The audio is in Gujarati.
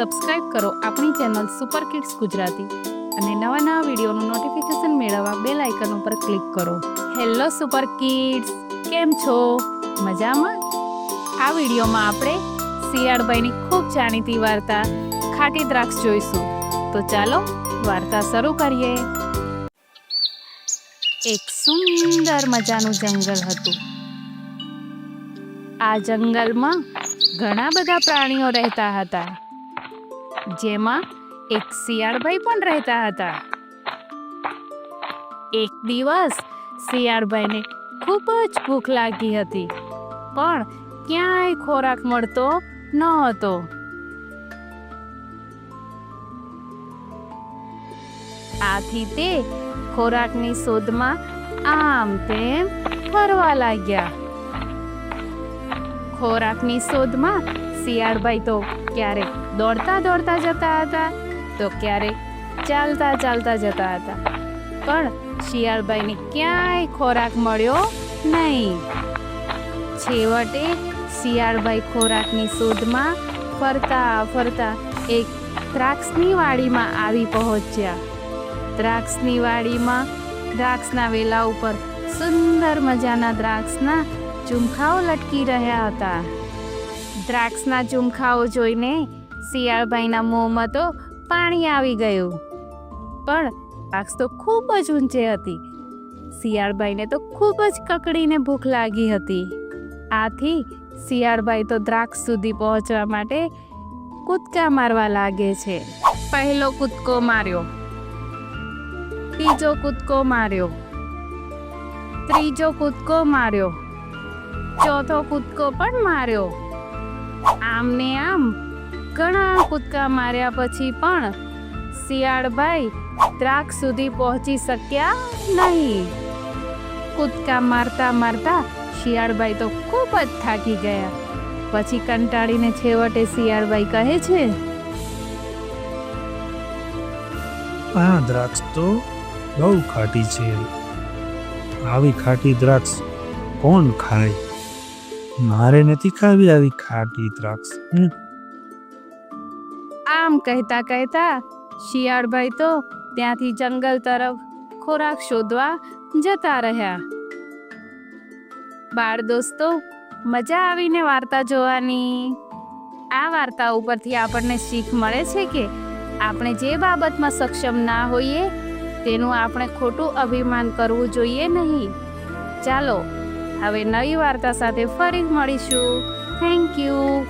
સબસ્ક્રાઇબ કરો આપણી ચેનલ સુપર કિડ્સ ગુજરાતી અને નવા નવા વિડીયોનું નોટિફિકેશન મેળવવા બેલ આઇકન ઉપર ક્લિક કરો. હેલો સુપર કિડ્સ કેમ છો? મજામાં? આ વિડીયોમાં આપણે શિયાળભાઈની ખૂબ જાણીતી વાર્તા, ખાટી દ્રાક્ષ જોઈશું. તો ચાલો, વાર્તા શરૂ કરીએ. એક સુંદર મજાનું જંગલ હતું. આ જંગલમાં ઘણા બધા પ્રાણીઓ રહેતા હતા. જેમાં એક શિયાળભાઈ પણ રહેતા હતા. એક દિવસ શિયાળભાઈને ખૂબ જ ભૂખ લાગી હતી, પણ ક્યાંય ખોરાક મળતો ન હતો આથી તે ખોરાકની શોધમાં આમ તેમ ફરવા લાગ્યા. ખોરાકની શોધમાં શિયાળભાઈ તો ક્યારેક દોડતા દોડતા જતા હતા, તો ક્યારેક ચાલતા ચાલતા જતા હતા. પણ શિયાળભાઈને ક્યાંય ખોરાક મળ્યો નહીં. છેવટે શિયાળભાઈ ખોરાકની શોધમાં ફરતા ફરતા એક દ્રાક્ષની વાડીમાં આવી પહોંચ્યા. દ્રાક્ષની વાડીમાં દ્રાક્ષના વેલા ઉપર સુંદર મજાના દ્રાક્ષના ચુમખાઓ લટકી રહ્યા હતા. દ્રાક્ષના ચુમખાઓ જોઈને શિયાળભાઈના મોંમાં તો પાણી આવી ગયું. પણ દ્રાક્ષ તો ખૂબ જ ઊંચે હતી. શિયાળભાઈને તો ખૂબ જ કકડીને ભૂખ લાગી હતી. આથી શિયાળભાઈ તો દ્રાક્ષ સુધી પહોંચવા માટે કૂદકા મારવા લાગે છે. પહેલો કૂદકો માર્યો. બીજો કૂદકો માર્યો. ત્રીજો કૂદકો માર્યો. ચોથો કૂદકો પણ માર્યો. આમ આમ ઘણા કૂદકા માર્યા પછી પણ શિયાળભાઈ દ્રાક્ષ સુધી પહોંચી શક્યા નહીં. કૂદકા મારતા મારતા શિયાળભાઈ તો ખૂબ જ થાકી ગયા. પછી કંટાળીને છેવટે શિયાળભાઈ કહે છે, આ દ્રાક્ષ તો બહુ ખાટી છે. આવી ખાટી દ્રાક્ષ કોણ ખાય? મારે નથી ખાવી આવી ખાટી દ્રાક્ષ. આમ કહેતા કહેતા શિયાળભાઈ તો ત્યાંથી જંગલ તરફ ખોરાક શોધવા જતા રહ્યા. બાળ દોસ્તો, મજા આવીને વાર્તા જોવાની. આ વાર્તા ઉપરથી આપણને શીખ મળે છે કે આપણે જે બાબતમાં સક્ષમ ના હોઈએ તેનું આપણે ખોટું અભિમાન કરવું જોઈએ નહીં. ચાલો હવે નવી વાર્તા સાથે ફરી મળીશું. Thank you